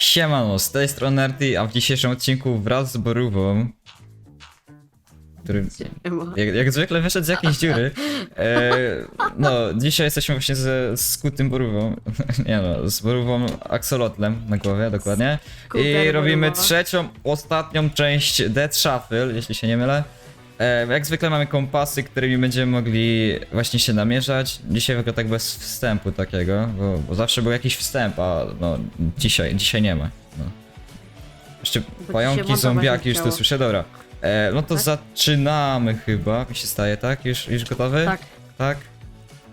Siemano, z tej strony Arty, a w dzisiejszym odcinku wraz z Borówą, który jak, jak zwykle wyszedł z jakiejś dziury, e, no, dzisiaj jesteśmy właśnie ze skutym Borówą, nie no, z Borówą Axolotlem na głowie, dokładnie, i robimy trzecią, ostatnią część Dead Shuffle, jeśli się nie mylę. E, jak zwykle mamy kompasy, którymi będziemy mogli właśnie się namierzać. Dzisiaj tylko tak bez wstępu takiego, bo, bo zawsze był jakiś wstęp, a no dzisiaj, dzisiaj nie ma. No. Jeszcze dzisiaj pająki, zombiaki, już to chciało. słyszę, dobra. E, no to Tak? zaczynamy chyba, mi się staje, tak? Już, już gotowy? Tak, Tak?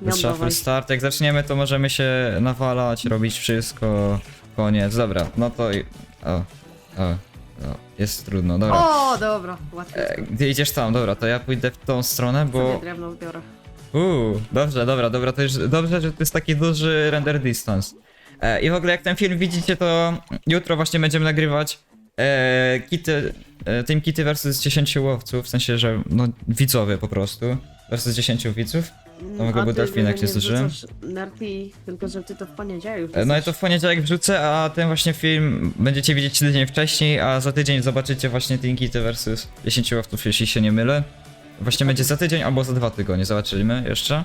miał Shuffle dawaj. start, jak zaczniemy to możemy się nawalać, robić wszystko, koniec, dobra, no to... i- O, o, o jest trudno, dobra. O, dobra, łatwiej. E, Gdy idziesz tam, dobra, to ja pójdę w tą stronę, Sobie bo... drewno biorę. Uuu, dobrze, dobra, dobra, to już dobrze, że to jest taki duży render distance. E, I w ogóle jak ten film widzicie, to jutro właśnie będziemy nagrywać e, kity, e, Team Kitty versus 10 łowców, w sensie, że no widzowie po prostu, versus 10 widzów. Mogę A był delfin, jak nie Nerfi, tylko że ty to w poniedziałek E, No i to w poniedziałek wrzucę, a ten właśnie film będziecie widzieć tydzień wcześniej, a za tydzień zobaczycie właśnie Team Kitty versus 10 łowców, jeśli się nie mylę. Właśnie będzie za tydzień albo za dwa tygodnie, zobaczymy jeszcze.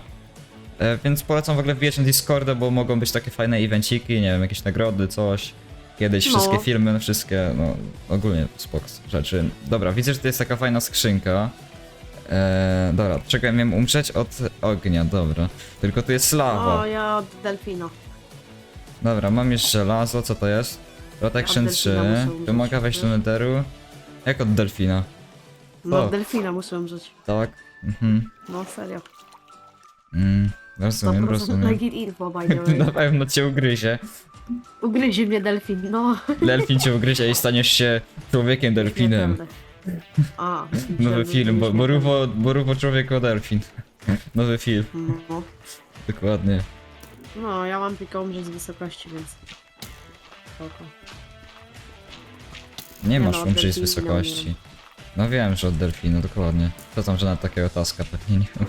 E, więc polecam w ogóle wbijać na Discorda, bo mogą być takie fajne evenciki, nie wiem, jakieś nagrody, coś. Kiedyś No. wszystkie filmy, no wszystkie, no ogólnie spoko rzeczy. Dobra, widzę, że to jest taka fajna skrzynka. E, dobra, czekaj, miałem umrzeć od ognia, dobra. Tylko tu jest lawa. O, ja od delfino. Dobra, mam już żelazo, co to jest? Protection Od 3, delfina muszę umrzeć, wymaga wejść do wiesz? netheru. Jak od delfina? No, od delfina muszę umrzeć. Tak. Mhm. No, serio. Mm, rozumiem, 100% rozumiem. Like it info, by the way. Na pewno cię ugryzie. Ugryzie mnie delfin, no. Delfin cię ugryzie i staniesz się człowiekiem delfinem. Naprawdę. A. Nowy film, bo Boruwo, Boruwo człowiek o delfin. Nowy film. No. dokładnie. no, ja mam tylko umrzeć z wysokości, więc... Spoko. Nie Nie masz no, od umrzeć z delfina wysokości. No wiem, że od delfina, dokładnie. To tam, że na takiego taska pewnie nie wiem.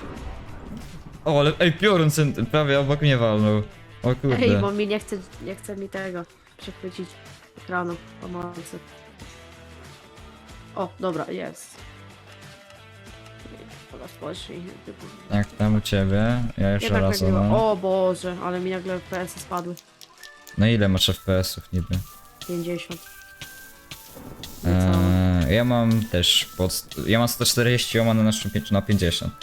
O, ale ej, piorun prawie obok mnie walnął. O. Ej, bo mi nie chce, nie chce mi tego przechwycić ekranu pomocy. O, dobra, jest. Dobra, spojrzyj. Jak tam u ciebie? Ja już Jednak raz nagrywa. no. O Boże, ale mi nagle FPS spadły. No ile masz FPS-ów niby? 50. Niecałe. Eee, ja mam też pod... Ja mam 140, a mam na, sz- na 50.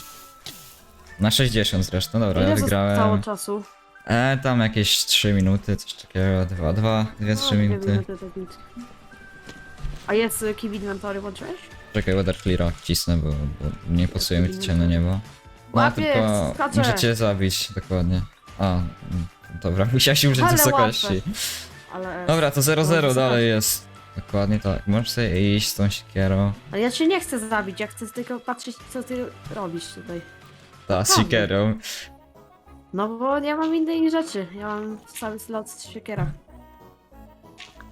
Na 60 zresztą, dobra, ja Ile wygrałem. zostało czasu? E, tam jakieś 3 minuty, coś takiego, 2, 2, 2, 3 O, dwie minuty. nic. A jest y, Key Inventory włączyłeś? Czekaj, Weather Cleara wcisnę, bo, bo nie pasuje mi to ciemne niebo. No, Łapię, tylko skaczę. muszę cię zabić, dokładnie. A, mm, dobra, musiałeś użyć Ale wysokości. Ale... Dobra, to 0-0 wysokości. dalej jest. Dokładnie tak. Możesz sobie iść z tą siekierą. Ale ja cię nie chcę zabić, ja chcę tylko patrzeć co ty robisz tutaj. Ta, z siekierą. No bo nie mam innej rzeczy. Ja mam cały slot z siekiera.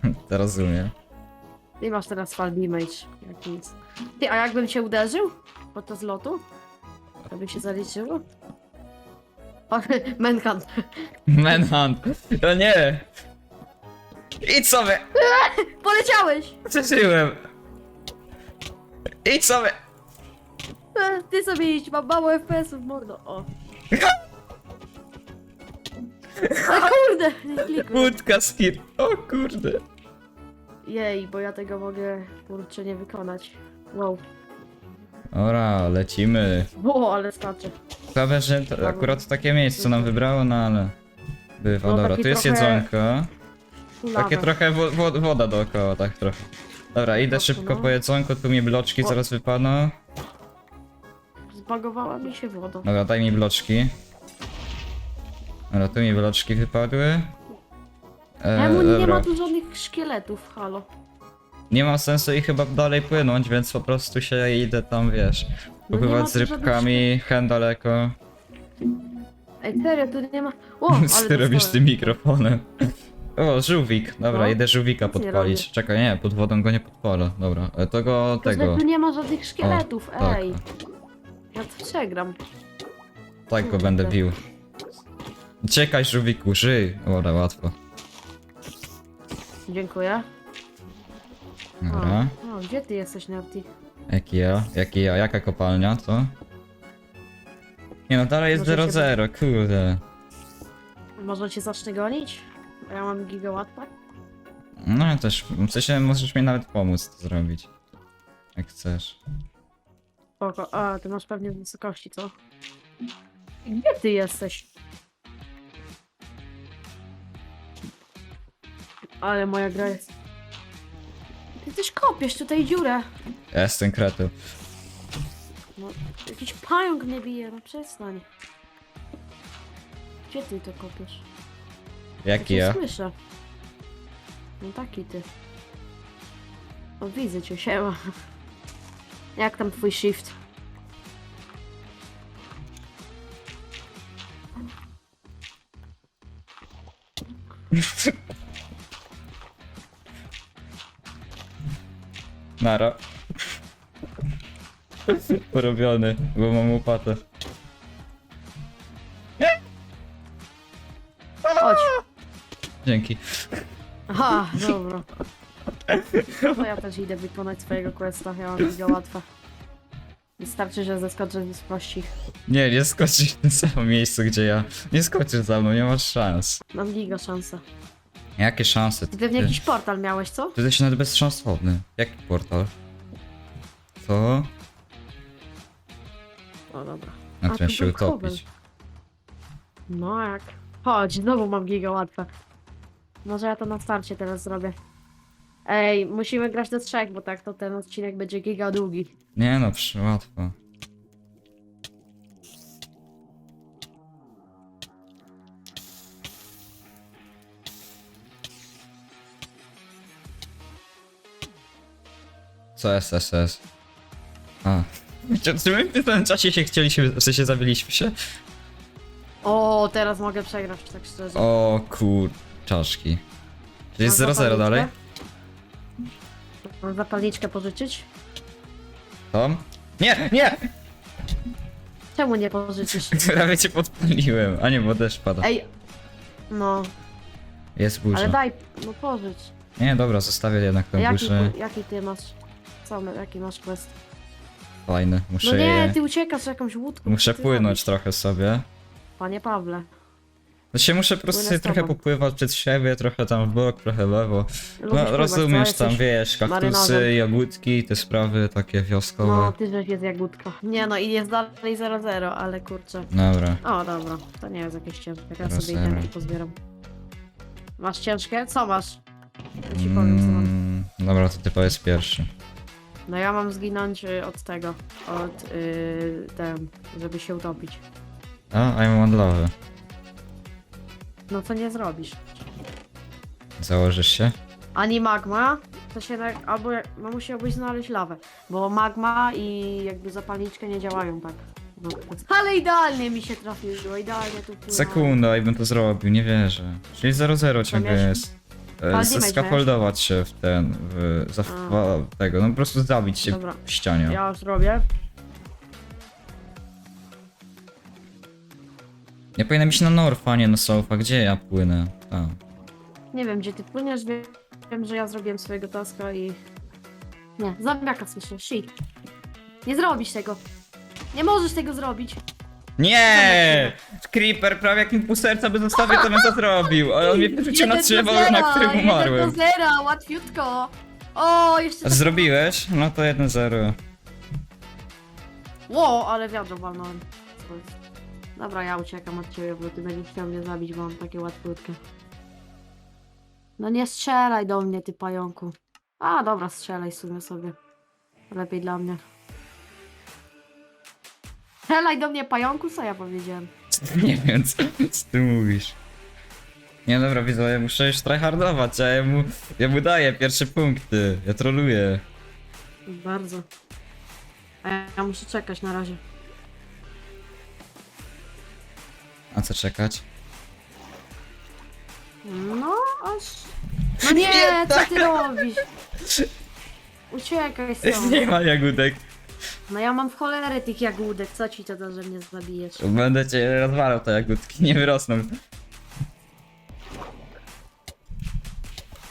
Teraz rozumiem. Ty masz teraz fall damage, jak nic. Ty, a jakbym cię uderzył podczas lotu? To by się zaliczyło? O, Manhunt. Manhunt. No nie! Idź sobie! Poleciałeś! Przeżyłem! Idź sobie! E, Ty sobie idź, mam mało FPS-ów, mordo. O. Ale kurde! Nie kliknę. Łódka skir. O kurde. Jej, bo ja tego mogę kurczę nie wykonać. Wow. Ora, lecimy. Wo, ale skaczę. Prawie, że to akurat takie miejsce nam wybrało, no ale... Bywa, No, dobra, taki tu jest trochę jedzonko. Takie trochę wo wo woda dookoła, tak trochę. Dobra, idę Spoko, szybko no. po jedzonku, tu mi bloczki O. zaraz wypadną. Zbagowała mi się woda. Dobra, daj mi bloczki. Dobra, tu mi bloczki wypadły. E, Czemu nie dobra. ma tu żadnych szkieletów, halo? Nie ma sensu ich chyba dalej płynąć, więc po prostu się idę tam, wiesz, No nie ma popływać tu z żadnych rybkami, hen daleko. Ej, serio, tu nie ma... O, ale Co ty robisz tym mikrofonem? O, żółwik. Dobra, No. idę żółwika Nic nie podpalić. robię. Czekaj, nie, pod wodą go nie podpalę. Dobra, e, to go Tylko, że tego. tu nie ma żadnych szkieletów, tak. ej. Ja to przegram. Tak go będę bił. Uciekaj, żółwiku, żyj. Dobra, łatwo. Dziękuję. Dobra. O, o, gdzie ty jesteś, Nerty? Jaki ja? Jaki ja? Jaka kopalnia, co? Nie no, dalej jest Może się 0-0, kurde. Może cię zacznę gonić? Bo Ja mam gigawattka. No ja też, w sensie możesz mi nawet pomóc to zrobić. Jak chcesz. Spoko. A, ty masz pewnie wysokości, co? Gdzie ty jesteś? Ale moja gra jest... Ty też kopiesz tutaj dziurę. Ja jestem kretyl. No, jakiś pająk mnie bije, no przestań. Gdzie ty to kopiesz? Jaki cię ja? słyszę. No taki ty. O, widzę cię, siema. Jak tam twój shift? Nara. Porobiony, bo mam łopatę. Chodź. Dzięki. Aha, dobra. No ja też idę wykonać swojego questa, ja mam giga łatwe. Wystarczy, że zeskoczę z wysokości. Nie, nie skoczysz w tym samym miejscu, gdzie ja. Nie skoczysz za mną, nie masz szans. Mam giga szansę. Jakie szanse? Ty pewnie jakiś portal miałeś, co? Ty jesteś nawet bezszansowny. Jaki portal? Co? O, dobra. Na A, którym tu się był utopić. No jak? Chodź, znowu mam giga łatwe. Może ja to na starcie teraz zrobię. Ej, musimy grać do trzech, bo tak to ten odcinek będzie giga długi. Nie no, przy łatwo. Co SSS? A. Czy czy my w tym czasie się chcieliśmy, w sensie zabiliśmy się? O, teraz mogę przegrać, tak szczerze. O kurczaszki. Czyli jest Mam 0-0 dalej? zapalniczkę? Mam zapalniczkę pożyczyć? Tom? Nie, nie! Czemu nie pożyczysz? Prawie cię podpaliłem. A nie, bo deszcz pada. Ej, no, Jest burza. ale daj, no pożycz. Nie, dobra, zostawię jednak tę jaki, burzę. jaki ty masz? Co, jaki masz quest? Fajny. Muszę, No nie, je... ty uciekasz jakąś łódką. muszę co ty płynąć robisz? trochę sobie. Panie Pawle, No się muszę po prostu Płynę sobie z trochę tobą. popływać przed siebie, trochę tam w bok, trochę lewo. lubisz No pływać, rozumiesz co? tam, Jesteś- wiesz, kaktusy, marynarzem. jagódki, te sprawy takie wioskowe. No, ty żeś jest jagódka. Nie no, i jest dalej 0-0, ale kurczę. Dobra. O, dobra, to nie jest jakieś ciężkie, ja sobie zero. idę pozbieram. Masz ciężkie? Co masz? Ja ci powiem, co mam. Mm, dobra, to ty powiedz pierwszy. No ja mam zginąć y, od tego, od ten, żeby się utopić. A, I'm one love. No co nie zrobisz? Założysz się? Ani magma, to się na, albo jak- no musiałbyś znaleźć lawę, bo magma i jakby zapalniczkę nie działają tak. No, ale idealnie mi się trafiło, idealnie tu. Sekunda i bym to zrobił, nie wierzę. Czyli 0-0 ciągle jest. E, się w ten, w, za, A. tego, no po prostu zabić się Dobra. w ścianie. Ja już robię. Ja powinienem iść na Norfa, a nie na Sofa. Gdzie ja płynę? Tam. Nie wiem gdzie ty płyniesz, wiem, wiem że ja zrobiłem swojego taska i... Nie, zombiaka słyszę, shit. Nie zrobisz tego. Nie możesz tego zrobić. Nie! Creeper prawie jak mi pół serca by zostawił, to bym to zrobił. Ale on mnie wyrzucił na drzewo, na którym umarłem. Jeden do zera, łatwiutko. O, jeszcze... tak- Zrobiłeś? No to 1-0. Ło, ale wiadro walnąłem. Co jest? Dobra, ja uciekam od ciebie, bo ty będziesz chciał mnie zabić, bo mam takie łatwiutkie. No nie strzelaj do mnie, ty pająku. A, dobra, strzelaj w sumie sobie. Lepiej dla mnie. Strzelaj do mnie, pająku, co ja powiedziałem? Nie wiem, co, co ty mówisz. Nie dobra, widzę, ja muszę już tryhardować, a ja mu, ja mu daję pierwsze punkty. Ja troluję. Bardzo. A ja, ja muszę czekać na razie. A co czekać? No, aż... No nie, co ty robisz? Uciekaj stąd. Nie ma jagódek. No ja mam w cholerę tych jagódek, co ci to da, że mnie zabijesz? Będę cię rozwalał te jagódki, nie wyrosną.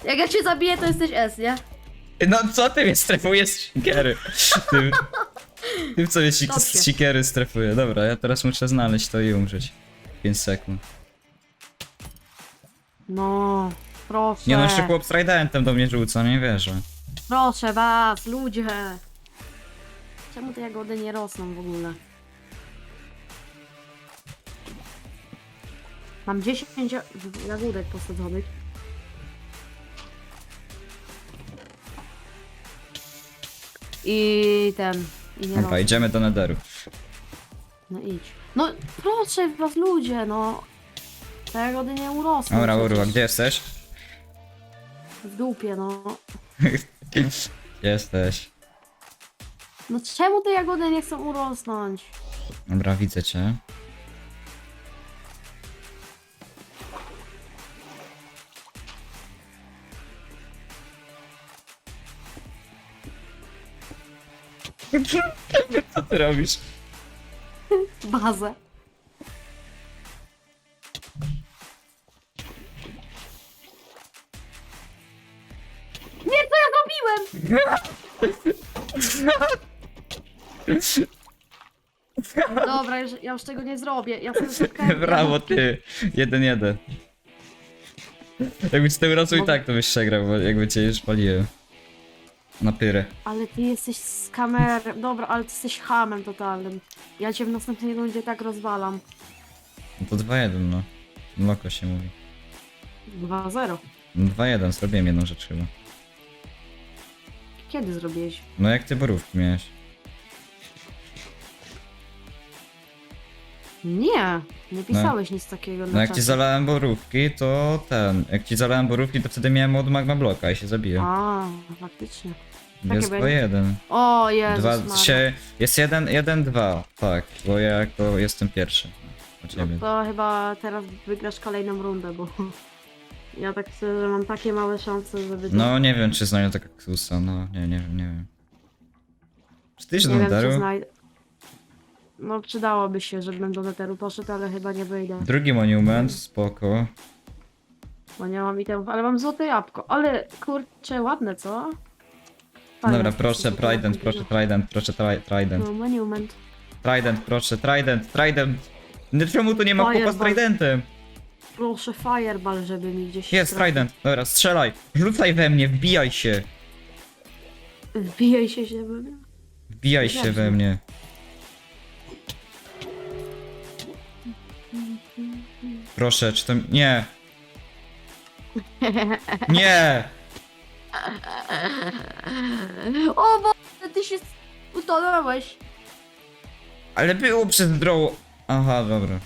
Jak ja cię zabiję, to jesteś S, nie? No co ty mnie strefujesz z sikiery? Tym, tym co mnie sik- Dobrze. z sikiery strefuje. Dobra, ja teraz muszę znaleźć to i umrzeć. 5 sekund. No, proszę. Nie no, jeszcze chłop z do mnie rzuca, nie wierzę. Proszę was, ludzie. Czemu te jagody nie rosną w ogóle? Mam 10 ja- jagódek posadzonych. I ten. I nie Dobra, idziemy do Netheru. No idź. No proszę was ludzie, no. Te jagody nie urosną. Dobra, przecież. Urła, gdzie jesteś? W dupie, no. Gdzie jesteś? No czemu te jagody nie chcą urosnąć? Dobra, widzę cię. Co ty robisz? Bazę. Ja już tego nie zrobię. Ja sobie Brawo ty! Jeden jeden. Jakbyś tym razu i tak to byś przegrał, bo jakby cię już paliłem. Na pyrę. Ale ty jesteś z kamerą. Dobra, ale ty jesteś hamem totalnym. Ja cię w następnej rundzie tak rozwalam. No to 2-1 no. Loko się mówi. 2-0. No 2-1, zrobiłem jedną rzecz chyba. Kiedy zrobiłeś? No jak ty borówki miałeś? Nie, nie pisałeś nic takiego na No jak ci czacie. zalałem borówki, to ten. Jak ci zalałem borówki, to wtedy miałem od magma bloka i się zabiłem. A, faktycznie. Jest takie 2-1. O Jezus Dwa, Maria. się, jest 1, 1, 2, tak, bo ja jako jestem pierwszy. O No ciebie. to chyba teraz wygrasz kolejną rundę, bo ja tak szczerze mam takie małe szanse, żeby... No nie wiem, czy znają tego kaktusa, no nie, nie wiem, nie wiem. Czy ty do nie wiem, czy znajdę. No przydałoby się, żebym do Netheru poszedł, ale chyba nie wyjdę. Drugi monument, spoko. Bo nie mam itemów, ale mam złote jabłko. Ale kurczę, ładne, co? Fajne Dobra, proszę, Trident, proszę. Trident, proszę, tri- Trident. No, monument. Trident, proszę, Trident, Trident. No Czemu tu nie ma chłopa z Fireball. Tridentem? Proszę, fireball, żeby mi gdzieś... Jest trafił. Trident, dobra, strzelaj. Rzucaj we mnie, wbijaj się. Wbijaj się, żeby... Wbijaj się Dobrze. we mnie. Proszę, czy to... Nie. Nie! O Boże, ty się utonąłeś. Ale było przez droło. Aha, dobra.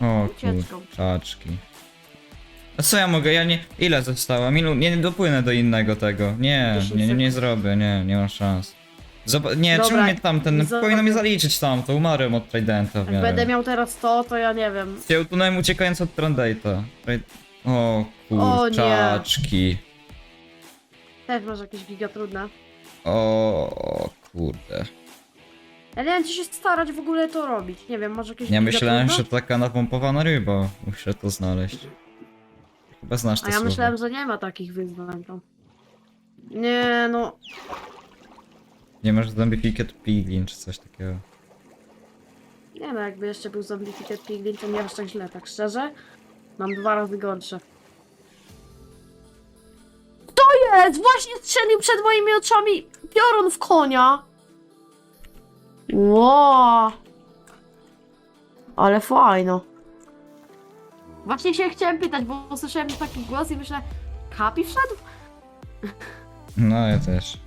O Ucieczką. kurczaczki. A co ja mogę? Ja nie... Ile zostało? Milu... Nie, nie dopłynę do innego tego. Nie, 10 nie, nie, nie zrobię, nie, nie ma szans. Zob nie, Dobra, czemu mnie tam ten... Powinno mnie zaliczyć tam, to umarłem od Tridenta Jak będę miał teraz to, to ja nie wiem. Ja utonąłem uciekając od Trandata. O kurczaczki. Też masz jakieś giga trudne. O kurde. Ja nie wiem, czy się starać w ogóle to robić. Nie wiem, może jakieś Ja myślałem, że to taka napompowana ryba. Muszę to znaleźć. Chyba znasz to A ja słowo. myślałem, że nie ma takich wyzwań tam. Nie, no. Nie masz zombificat piglin czy coś takiego. Nie no, jakby jeszcze był Zombified Piglin, to nie aż tak źle, tak szczerze. Mam dwa razy gorsze. To jest! Właśnie strzelił przed moimi oczami piorun w konia! Ło! Ale fajno. Właśnie się chciałem pytać, bo usłyszałem taki głos i myślę, Kapi wszedł? No ja też.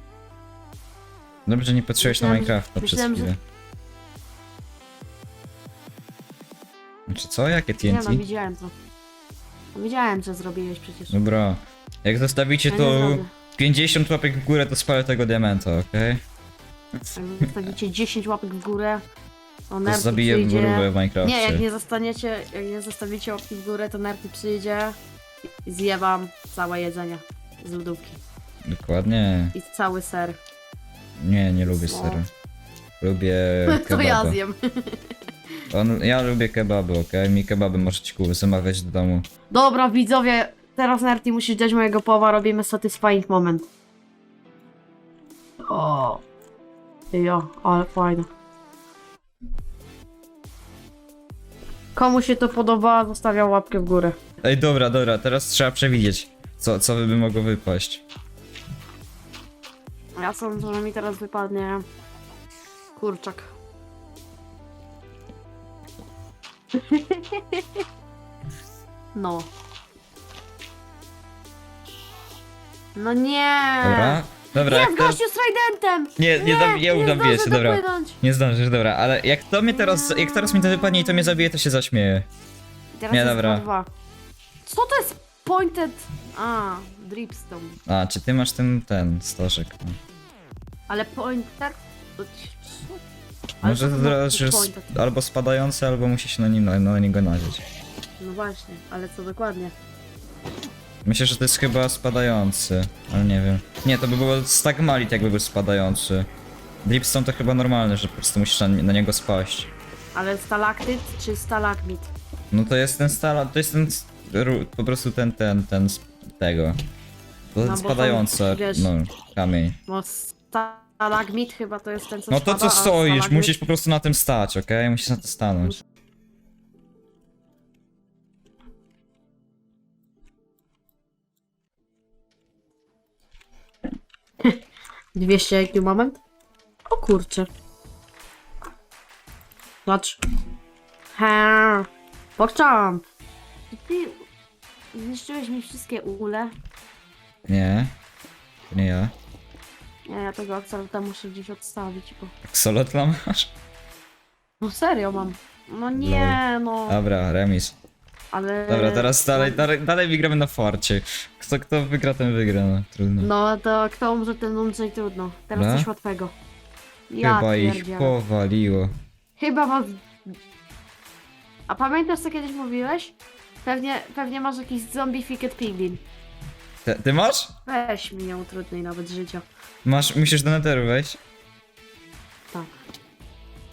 Dobrze, że nie patrzyłeś na Myślałem, że- Minecrafta przez myślałem, że- chwilę. Znaczy co? Jakie Nie no, widziałem to. No, Widziałem, że zrobiłeś przecież. Dobra. Jak zostawicie Ja nie to zrobię. 50 łapek w górę, to spalę tego diamenta, okej? Jak zostawicie 10 łapek w górę, to To Nerty zabiję przyjdzie. w Minecrafcie. Nie, jak nie zostaniecie, jak nie zostawicie łapki w górę, to Nerty przyjdzie i zje wam całe jedzenie z lodówki. Dokładnie. I cały ser. Nie, nie lubię No. seru. Lubię To ja kebaba. zjem. On, ja lubię kebaby, okej? Mi kebaby możecie ku zamawiać do domu. Dobra, widzowie, teraz Nerty musisz dać mojego powa, robimy satisfying moment. O. Jo, ale fajne. Komu się to podoba, zostawiam łapkę w górę. Ej, dobra, dobra, teraz trzeba przewidzieć, co, co by mogło wypaść. Ja sądzę, że mi teraz wypadnie kurczak. No. No nie! Dobra, dobra, Jest jak to... gościu z tridentem! Nie, nie, dam, nie udam zdążę się, dobra. dopłynąć. Nie zdążysz, dobra, ale jak to mnie teraz, jak teraz mi to wypadnie i to mnie zabije, to się zaśmieję. I Teraz Nie, jest dobra. dwa. Co to jest pointed? A, dripstone. A, czy ty masz ten, ten, stożek? No. Ale? To ci- co? Ale Może to to teraz pointed? albo spadający, albo musi się na, nim, na, na niego nadzieć. No właśnie, ale co dokładnie? Myślę, że to jest chyba spadający, ale nie wiem. Nie, to by było stagmalit jakby był spadający. Dripstone to chyba normalne, że po prostu musisz na, na niego spaść. Ale stalaktyt czy stalagmit? No to jest ten stala, to jest ten, s- ru- po prostu ten, ten, ten z tego. To No, ten bo spadający, wiesz- no, kamień. No stalagmit chyba to jest ten co No to spada, co a stoisz, stalagmit- musisz po prostu na tym stać, okej? Musisz na to stanąć. 200 IQ moment? O kurczę. Patrz. Ha. Pokczam. Ty zniszczyłeś mi wszystkie ule. Nie, to nie ja. Nie, ja tego akcelota muszę gdzieś odstawić, bo... Xolotl masz? No serio mam. No nie, no. Dobra, remis. Ale... Dobra, teraz dalej, dalej, dalej wygramy na farcie. Kto, kto wygra, ten wygra, no trudno. No to kto umrze, ten umrze i trudno. Teraz Dobra. coś łatwego. Ja Chyba ich pierdzielę. powaliło. Chyba was... A pamiętasz co kiedyś mówiłeś? Pewnie, pewnie masz jakiś zombificat piglin. Ty, ty masz? Weź mi nie utrudnij nawet życia. Masz, musisz do netheru wejść? Tak.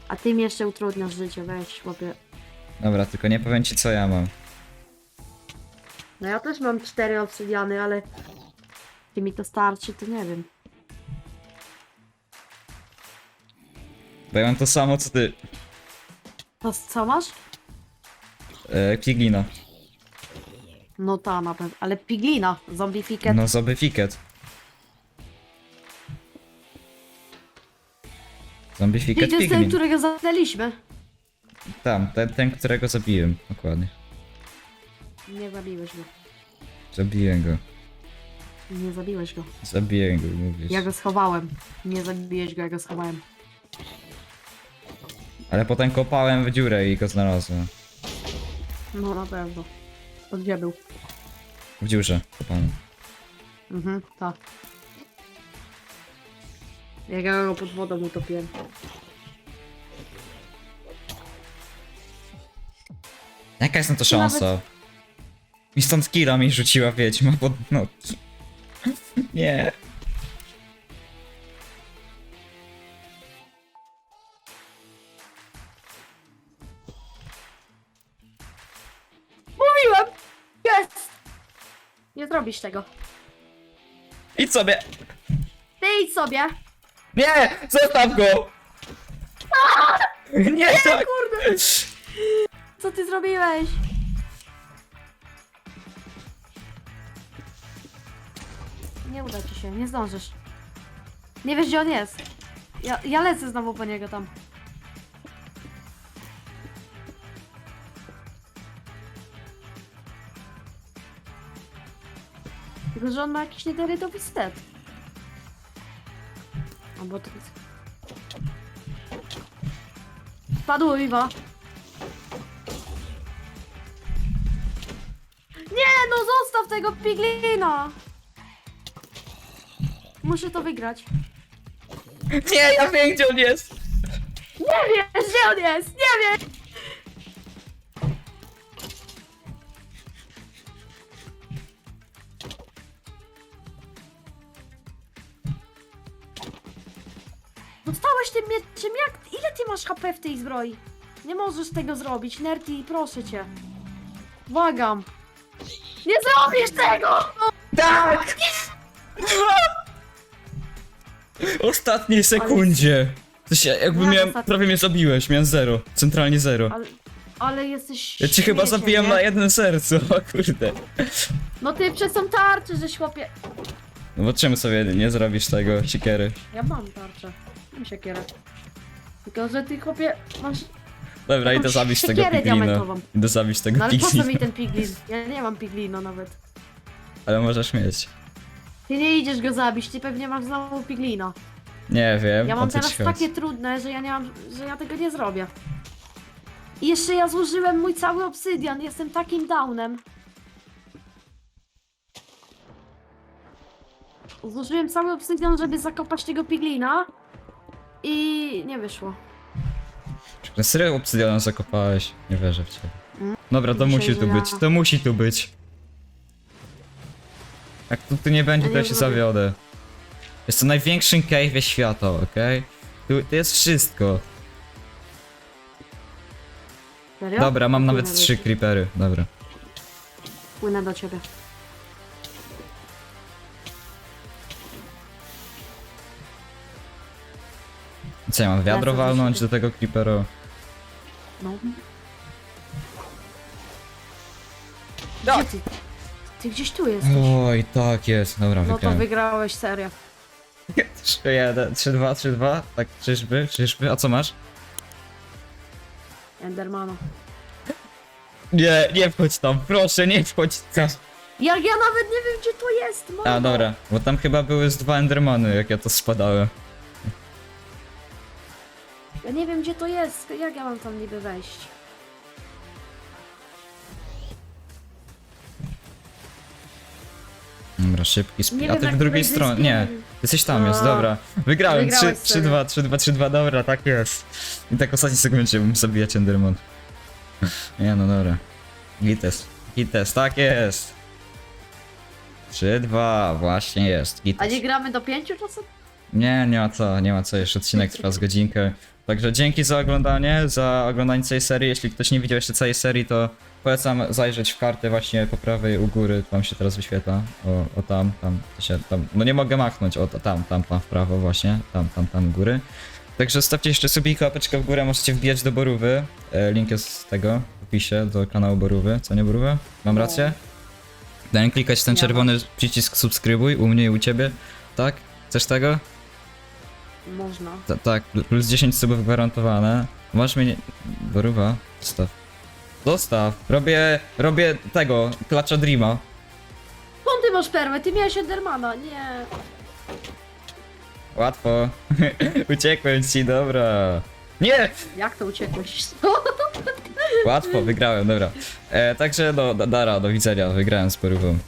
A ty mi jeszcze utrudniasz życie, weź chłopie. Dobra, tylko nie powiem ci co ja mam. No ja też mam cztery obsydiany, ale... Czy mi to starczy, to nie wiem. Bo ja mam to samo co ty. To co masz? E, Piglina. No ta na pewno. Ale piglina, zombificat. No zombifiket. Zombifiket to jest ten, którego zadaliśmy. Tam, ten, ten, którego zabiłem. Dokładnie. Nie zabiłeś go. Zabiłem go. Nie zabiłeś go. Zabiłem go, mówisz. Ja go schowałem. Nie zabiłeś go, ja go schowałem. Ale potem kopałem w dziurę i go znalazłem. No na pewno. To gdzie był? W dziurze kopałem. Mhm, tak. Jak ja go pod wodą utopiłem. Jaka jest na to szansa? I stąd killa mi rzuciła wiedźma pod nogi. Nie. Nie zrobisz tego. Idź sobie! Ty idź sobie! Nie! Zostaw go! Nie, tak! Kurde! Co ty zrobiłeś? Nie uda ci się, nie zdążysz. Nie wiesz gdzie on jest. Ja, ja lecę znowu po niego tam. Tylko, że on ma jakiś niederytowy stet. Albo to jest... Padło Iwa. Nie, no zostaw tego piglina! Muszę to wygrać. Nie, ja wiem gdzie on jest! Nie wiesz, gdzie on jest! Nie wiem! Dostałeś tym mieczem, jak? Ile ty masz HP w tej zbroi? Nie możesz tego zrobić, Nerty, proszę cię. Błagam. Nie zrobisz tego! Tak! W ostatniej sekundzie. To się, jakby Jak miałem, ostatni? prawie mnie zabiłeś, miałem zero. Centralnie zero. Ale, ale jesteś Ja ci chyba śmieciem, zabijam nie? na jednym sercu, o kurde. No ty przez tą tarczę, żeś chłopie... No bo czemu sobie nie zrobisz tego, siekiery? Ja mam tarczę. Mam siekierę. Tylko, że ty chłopie masz... Dobra, idę zabić tego siekierę piglina. diamentową. Idę zabić tego No ale po co piglina. mi ten piglin? Ja nie mam piglina nawet. Ale możesz mieć. Ty nie idziesz go zabić, ty pewnie masz znowu piglina. Nie wiem, Ja o mam co teraz ci chodzi. takie trudne, że ja nie mam, że ja tego nie zrobię. I jeszcze ja złożyłem mój cały obsydian, jestem takim downem. Złożyłem cały obsydian, żeby zakopać tego piglina i nie wyszło. Na serio obsydianem zakopałeś? Nie wierzę w ciebie. Mm. Dobra, to Dzisiaj, musi tu być, to musi tu być. Jak tu, tu nie będzie, Ja to ja nie się zawiodę. Jest to największym cave'ie świata, okej? Tu, tu jest wszystko. Serio? Dobra, mam nawet Płynę trzy creepery, dobra. Płynę do ciebie. Co ja mam, wiadro do walnąć siebie. do tego creepera? No. Tak. Gdzie ty? Ty gdzieś tu jesteś. Oj, tak jest, dobra, No to wygrałem. wygrałeś serię. 3-1, 3-2, 3-2, tak, czyżby, czyżby, a co masz? Endermana. Nie, nie wchodź tam, proszę, nie wchodź tam. Jak ja nawet nie wiem gdzie to jest, mamo. A, dobra, bo tam chyba były z dwa endermany, jak ja to spadałem. Ja nie wiem gdzie to jest, jak ja mam tam niby wejść? Dobra, szybki Nie. A wiem, ty jak w drugiej stronie. Nie, jesteś tam, jest, A, dobra. Wygrałem. 3, wygrałeś 3, 2, 3, 2, 3, 2, dobra, tak jest. I tak w ostatniej sekundzie bym zabijać Enderman. Nie no, dobra. Gites. Gites, tak jest. 3, 2, właśnie jest. A Gites. nie gramy do pięciu czasem? Nie, nie ma co, nie ma co, jeszcze odcinek trwa z godzinkę. Także dzięki za oglądanie, za oglądanie całej serii. Jeśli ktoś nie widział jeszcze całej serii, to polecam zajrzeć w kartę właśnie po prawej u góry, tam się teraz wyświetla. O, o tam, tam, to się tam. No nie mogę machnąć, o tam, tam, tam w prawo właśnie, tam, tam, tam u góry. Także stawcie jeszcze subika, łapeczkę w górę, możecie wbijać do Borówy. E, link jest z tego w opisie do kanału Borówy. Co nie Borówy? Mam No. rację? Daj klikać ten czerwony przycisk subskrybuj u mnie i u ciebie. Tak? Chcesz tego? Można. Ta, tak, plus 10 subów gwarantowane. Masz mnie nie... Boruwa? Zostaw. Zostaw. Robię, robię tego, klacza Dreama. Skąd ty masz perłę? Ty miałeś Endermana, nie. Łatwo. Uciekłem ci, dobra. Nie! Jak to uciekłeś? Łatwo, wygrałem, dobra. E, także no, da- Dara, do widzenia, wygrałem z Borówą.